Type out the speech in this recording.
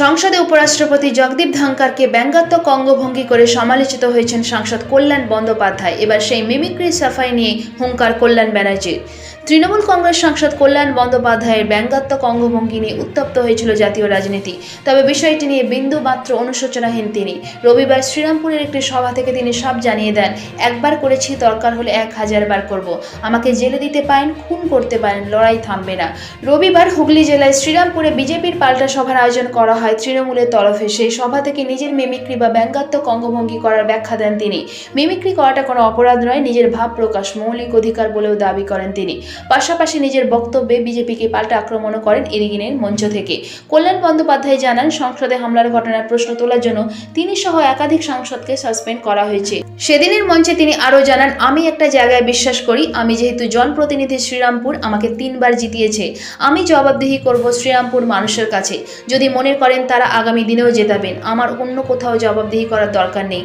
সংসদে উপরাষ্ট্রপতি জগদীপ ধনকরকে ব্যঙ্গাত্মক অঙ্গভঙ্গি করে সমালোচিত হয়েছেন সাংসদ কল্যাণ বন্দ্যোপাধ্যায়। এবার সেই মিমিক্রি সাফাই নিয়ে হুঙ্কার কল্যাণ ব্যানার্জির তৃণমূল কংগ্রেস সাংসদ কল্যাণ বন্দ্যোপাধ্যায়ের ব্যঙ্গাত্মক অঙ্গভঙ্গি নিয়ে উত্তপ্ত হয়েছিল জাতীয় রাজনীতি। তবে বিষয়টি নিয়ে বিন্দু মাত্র অনুশোচনাহীন তিনি। রবিবার শ্রীরামপুরের একটি সভা থেকে তিনি সব জানিয়ে দেন, একবার করেছি, দরকার হলে এক হাজার বার করব। আমাকে জেলে দিতে পারেন, খুন করতে পারেন, লড়াই থামবে না। রবিবার হুগলি জেলায় শ্রীরামপুরে বিজেপির পাল্টা সভার আয়োজন করা হয়। তৃণমূলের তরফে সেই সভা থেকে নিজের মিমিক্রি বা ব্যঙ্গাত্মক অঙ্গভঙ্গি করার ব্যাখ্যা দেন তিনি। মিমিক্রি করাটা কোনো অপরাধ নয়, নিজের ভাব প্রকাশ, মৌলিক অধিকার বলেও দাবি করেন তিনি। পাশাপাশি নিজের বক্তব্যে বিজেপিকে পাল্টা আক্রমণও করেন এরিগিনের মঞ্চ থেকে। কল্যাণ বন্দ্যোপাধ্যায় জানান, সংসদে হামলার ঘটনার প্রশ্ন তোলার জন্য তিনি সহ একাধিক সাংসদকে সাসপেন্ড করা হয়েছে। সেদিনের মঞ্চে তিনি আরও জানান, আমি একটা জায়গায় বিশ্বাস করি, আমি যেহেতু জনপ্রতিনিধি শ্রীরামপুর, আমাকে তিনবার জিতিয়েছে। আমি জবাবদিহি করব শ্রীরামপুর মানুষের কাছে। যদি মনে করেন তারা আগামী দিনেও জেতাবেন। আমার অন্য কোথাও জবাবদিহি করার দরকার নেই।